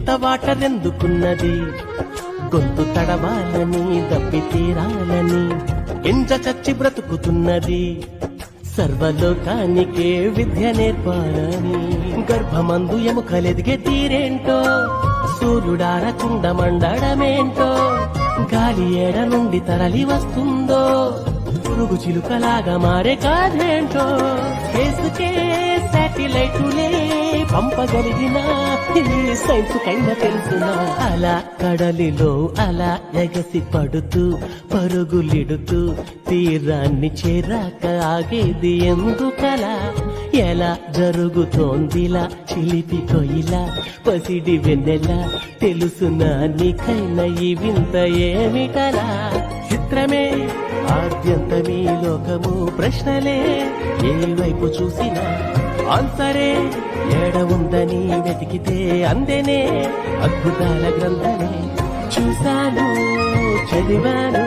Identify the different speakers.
Speaker 1: ఇంత వాటరెందుకున్నది? గొంతు తడవాలని దప్పి తీరాలని ఎంజ చచ్చి బ్రతుకుతున్నది. సర్వలోకానికే విద్య నేర్పాలని గర్భమందు ఎముకలెదిగే తీరేంటో? సూర్యుడార మండడమేంటో? గాలి ఏడ నుండి తరలి వస్తుందో? పురుగు చిలుకలాగా మారే కాదేంటో కేసుకే పంపగలిగిన ఈ తెలుసునా. అలా కడలిలో అలా ఎగసి పడుతూ పరుగులిడుతూ తీరాన్ని చేరాక ఆగేది ఎందుకలా? ఎలా జరుగుతోందిలా చిలిపి కొయిలా? పసిడి వెన్నెలా తెలుసునా నీకైనా ఈ వింత ఏమిటలా? చిత్రమే ఆద్యంతమీ లోకము ప్రశ్నలే. ఏ వైపు చూసినా ఆన్సరే ఏడ ఉందని వెతికితే అందెనే అద్భుతాల గ్రంథమే చూశాను చదివాను.